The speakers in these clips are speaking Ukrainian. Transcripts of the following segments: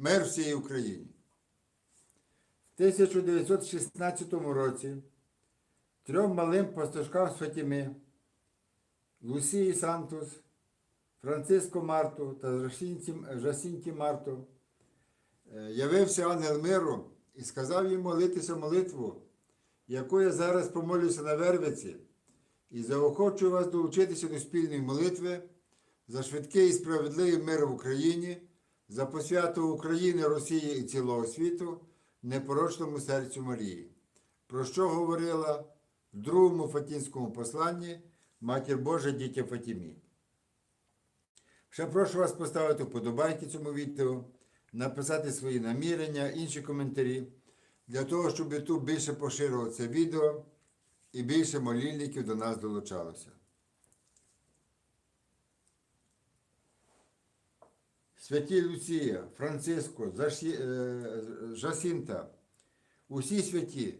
Мир всій Україні. В 1916 році трьом малим пастушкам з Лусії Сантус, Франциско Марту та Жасінті, Жасінті Марту е, явився ангел миру і сказав їм молитися молитву, яку я зараз помолюся на Вервиці, і заохочую вас долучитися до спільної молитви за швидкий і справедливий мир в Україні, за посвяту України, Росії і цілого світу, непорочному серцю Марії, про що говорила в другому Фатінському посланні Матір Божа дітя Фатімі. Ще прошу вас поставити вподобайки цьому відео, написати свої намірення, інші коментарі, для того, щоб YouTube більше поширював це відео і більше молільників до нас долучалося. Святі Люція, Франциско, е, Жасінта, усі святі,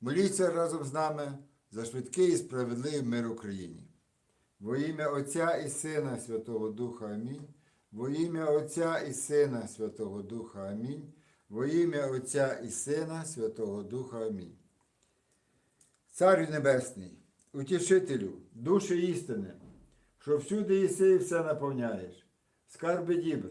моліться разом з нами за швидкий і справедливий мир Україні. Во ім'я Отця і Сина Святого Духа Амінь. Во ім'я Отця і Сина Святого Духа Амінь. Во ім'я Отця і Сина Святого Духа Амінь. Царю Небесний, утішителю, душі істини, що всюди єси і все наповняєш, скарби дібр,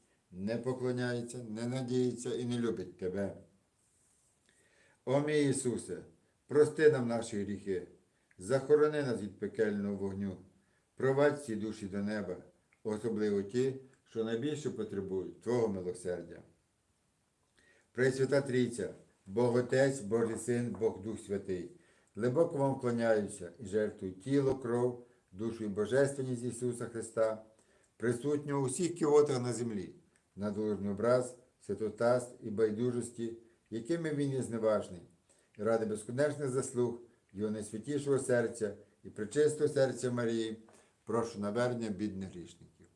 не поклоняється, не надіється і не любить Тебе. О мій Ісусе, прости нам наші гріхи, захорони нас від пекельного вогню, провадь ці душі до неба, особливо ті, що найбільше потребують Твого милосердя. Пресвята Трійця, Бог Отець, Божий Син, Бог Дух Святий, глибоко вам вклоняюся і жертвую тіло, кров, душу і божественність Ісуса Христа, присутнього у всіх кіотах на землі, на образ, святотаст і байдужості, якими він є зневажний, і ради безконечних заслуг Його найсвятішого серця і пречистого серця Марії, прошу навернення бідних грішників.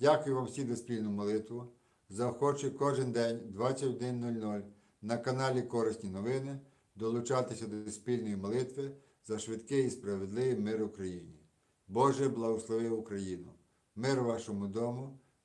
Дякую вам всім за спільну молитву. Заохочую кожен день 21.00 на каналі Корисні новини долучатися до спільної молитви за швидкий і справедливий мир Україні. Боже, благослови Україну! Мир вашому дому,